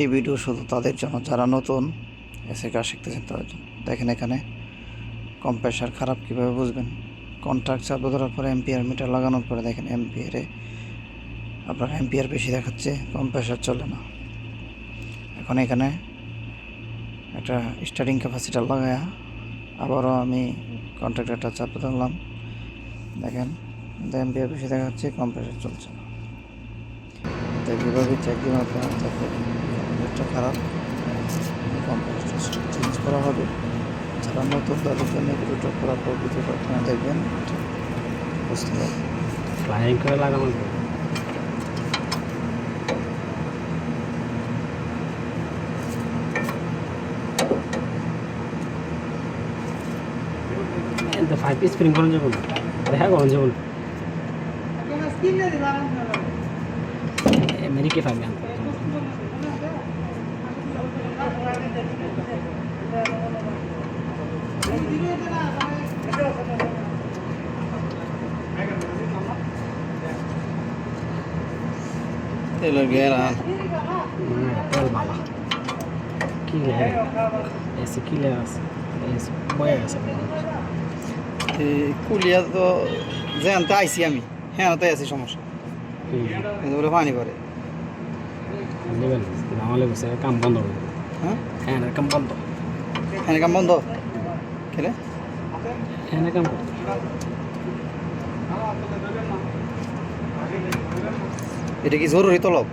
এই ভিডিও শুধু তাদের জন্য, যারা নতুন এসে কাজ শিখতেছেন তাদের জন্য। দেখেন এখানে কম্প্রেসার খারাপ কীভাবে বুঝবেন? কন্ট্রাক্ট চালু ধরার পরে এম্পিয়ার মিটার লাগানোর পরে দেখেন এম্পিয়ারে আপনার এম্পিয়ার বেশি দেখাচ্ছে কম্প্রেসার চলে না। এখন এখানে একটা স্টার্টিং ক্যাপাসিটার লাগায়া আবারও আমি কন্ট্রাক্টরটা চাপে ধরলাম। দেখেন এম্পিয়ার বেশি দেখাচ্ছে কম্প্রেসার চলছে না। তো কীভাবে চেক দিন আপনারা দেখবেন কম্পিউটারটা খারাপ। কম্পিউটারটা চেঞ্জ করা হবে। যারা নতুন তাদের জন্য ভিডিওটা করার পর ভিডিওটা আপনারা দেখবেন। বুঝতে পারবেন ফ্লাইং করে লাগানো ফাইভ স্প্রিং করা যাবে না। দেখা করা যাবে না আমেরিকা ফাইভ আনতে তেলের গেরা তেল ভালো কি লেগে এসে কি লেগে আছে এসে বয়ে গেছে কুলিয়া তো যে আনতে আইসি আমি হ্যাঁ তাই আছি সমস্যা কিন্তু বলে পানি করে নেবেন নাহলে বসে কাম বন্ধ হবে হ্যাঁ হ্যাঁ কাম বন্ধ হ্যাঁ কাম বন্ধ কেলে হ্যাঁ কাম করতে এটা কি জরুরি তলব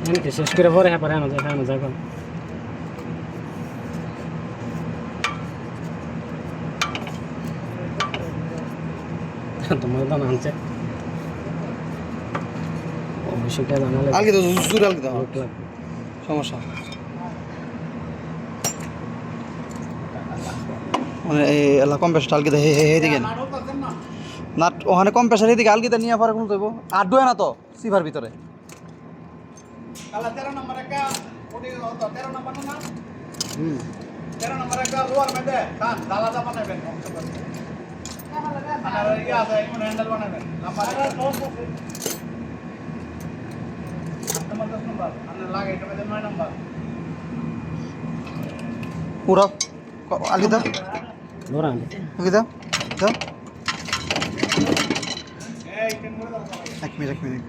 এমনি শেষ করে পরে হ্যাঁ পরে আনো যায় আনো যায় তোমার দাম আনছে কে জানালে আলগে জুর আলগে সমস্যা মানে এই এলা কম পেশাটা আলগে হে হে দিকে না ওখানে কম পেশার এদিকে আলগিতে নিয়ে পারে কোনো দেবো আর ডোয় না তো সিভার ভিতরে tera nomor ka, udi oto tera nomor na. হুম mana ben. Ana iya ada imun handle পুরো? আলগে দাও। আলগে দাও দাও. এক মিনিট এক মিনিট।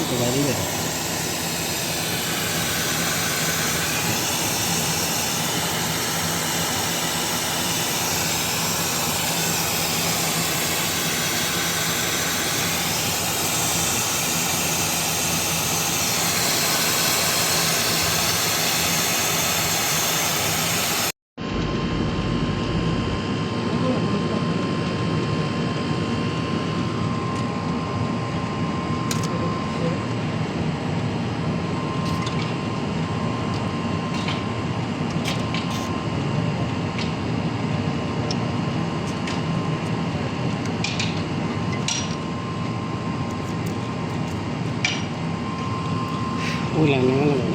んと何で喂两年了。